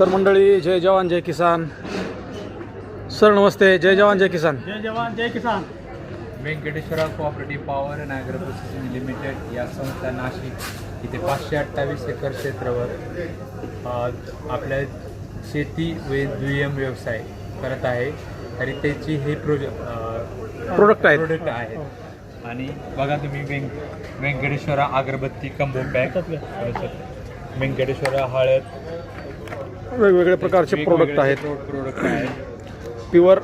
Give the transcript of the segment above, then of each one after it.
तर मंडळी जय जवान जय किसान. सर नमस्ते जय जवान जय किसान. जय जवान जय किसान. Venkateshwara cooperative power and agro processing limited या संस्था नाशिक इथे पाचशे अठ्ठावीस एकर क्षेत्रावर आपल्या शेती वे दुय्यम व्यवसाय करत आहे. आणि त्याची हे प्रोजेक्ट Product आहेत. प्रोडक्ट आहेत. आणि बघा तुम्ही व्यंक व्यंकटेश्वरा अगरबत्ती कंबो पॅक व्यंकटेश्वरा हळद वेगवेगळे प्रकारचे प्रोडक्ट आहेत. प्रोडक्ट आहेत. प्युअर.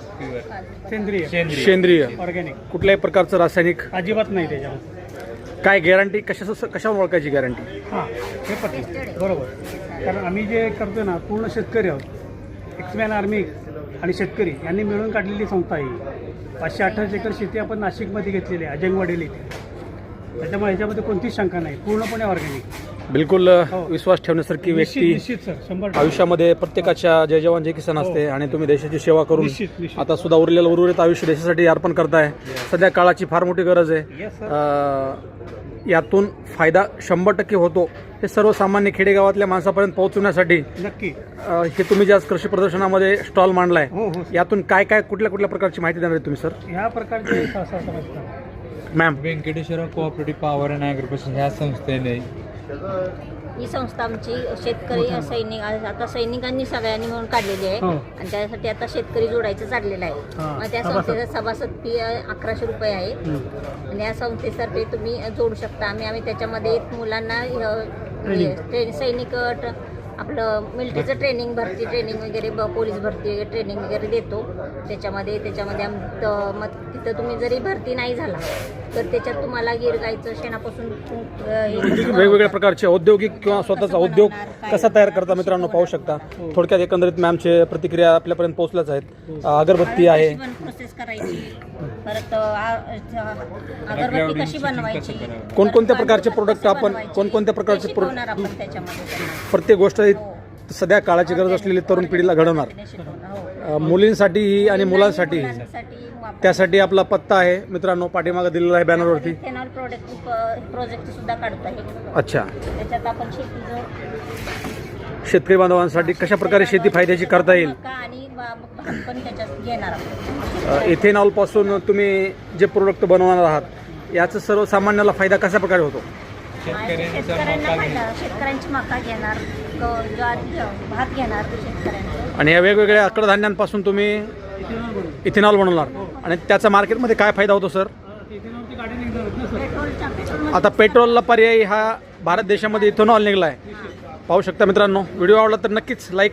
सेंद्रिय. सेंद्रिय. ऑर्गॅनिक कुठल्याही प्रकारचं रासायनिक? अजिबात नाही त्याच्यात काय गॅरंटी कशा कशावर ओळखायची गॅरंटी हां हे पटलं बरोबर. कारण आम्ही जे करतो ना पूर्ण शेतकरी आहोत. एक्समॅन आर्मी आणि शेतकरी यांनी मिळून काढलेली संस्था आहे ही. पाचशे अठ्ठावीस एकर शेती आपण नाशिकमध्ये घेतलेली आहे अजंगवाडीला इथे. त्याच्यामुळे ह्याच्यामध्ये कोणतीच शंका नाही. पूर्णपणे ऑर्गॅनिक बिलकुल हो. विश्वास ठेवण्यासारखी व्यक्ती. आयुष्यामध्ये प्रत्येकाच्या जय जवान जय किसान असते आणि तुम्ही देशाची सेवा करून आता सुद्धा उरलेलं उर्वरित आयुष्य देशासाठी अर्पण करताय. सध्या काळाची फार मोठी गरज आहे. येस सर अं, यातून फायदा शंभर टक्के होतो. हे सर्वसामान्य खेडेगावातल्या माणसापर्यंत पोहोचवण्यासाठी नक्की. हे तुम्ही जे आज कृषी प्रदर्शनामध्ये स्टॉल मांडलाय हो हो यातून काय काय कुठल्या कुठल्या प्रकारची माहिती देणार आहे तुम्ही सर ह्या प्रकारचे ma'am Venkateshwara cooperative power and processing ह्या संस्थेने ही संस्था आमची शेतकरी सैनिक आता सैनिकांनी सगळ्यांनी म्हणून काढलेली आहे हो. आणि त्यासाठी आता शेतकरी जोडायचं चाललेलं आहे हा, मग त्या सभासद. संस्थेचा सभासद फी अकराशे रुपये आहे. आणि या संस्थेतर्फे तुम्ही जोडू शकता आम्ही आम्ही त्याच्यामध्ये मुलांना अ, हे, ट्रे- सैनिक अ, ट- आपलं मिलिटरीचं ट्रेनिंग भरती ट्रेनिंग वगैरे ब- पोलीस भरती वगैरे ट्रेनिंग वगैरे देतो. त्याच्यामध्ये त्याच्यामध्ये आम मग तिथं तुम्ही जरी भरती नाही झाला तर त्याच्यात तुम्हाला गिर गाईचं शेणापासून हे कसं वेगवेगळ्या? प्रकारचे औद्योगिक किंवा स्वतःचा उद्योग कसा तयार करता मित्रांनो पाहू शकता. थोडक्यात एकंदरीत मॅमचे प्रतिक्रिया आपल्यापर्यंत पोहोचल्याच आहेत. अं, अगरबत्ती आहे. प्रोसेस करायची. परत आ- अगरबत्ती कशी बनवायची? कोणकोणत्या प्रकारचे कशी आपण- कोणकोणत्या प्रकारचे pro- शिकवणार आपण त्याच्यामध्ये त्यांना. प्रत्येक गोष्ट ही. हो. सध्या काळाची गरज असलेली तरुण पिढीला घडवणार. ते शिकवणार, हो. अं, मुलींसाठीही आणि मुलांसाठीही मुलांसाठी. वापर- त्यासाठी आपला पत्ता आहे. मित्रांनो पाठीमागे दिलेला आहे बॅनरवरती इथेनॉल प्रोडक्ट प्रोजेक्ट सुद्धा काढत आहे अच्छा. त्याच्यात आपण शेती जो शेतकरी बांधवांसाठी कशा प्रकारे शेती फायद्याची करता येईल? आणि पण त्याच्यात घेणार आपण इथेनॉलपासून तुम्ही जे प्रोडक्ट बनवणार आहात याचा सर्वसामान्याला फायदा कशा प्रकारे होतो? शेतकऱ्यांचा शेतकऱ्यांना मका फायदा शेतकऱ्यांची मका घेणार भात घेणार शेतकऱ्यांचं. आणि या वेगवेगळ्या कडधान्यांपासून तुम्ही इथेनॉल बनवू. इथेनॉल बनवणार आणि त्याचा मार्केटमध्ये काय फायदा होतो सर? आता पेट्रोलला पर्यायी हा भारत देशामध्ये इथेनॉल निघला आहे पाहू शकता मित्रांनो व्हिडिओ आवडला तर नक्कीच लाईक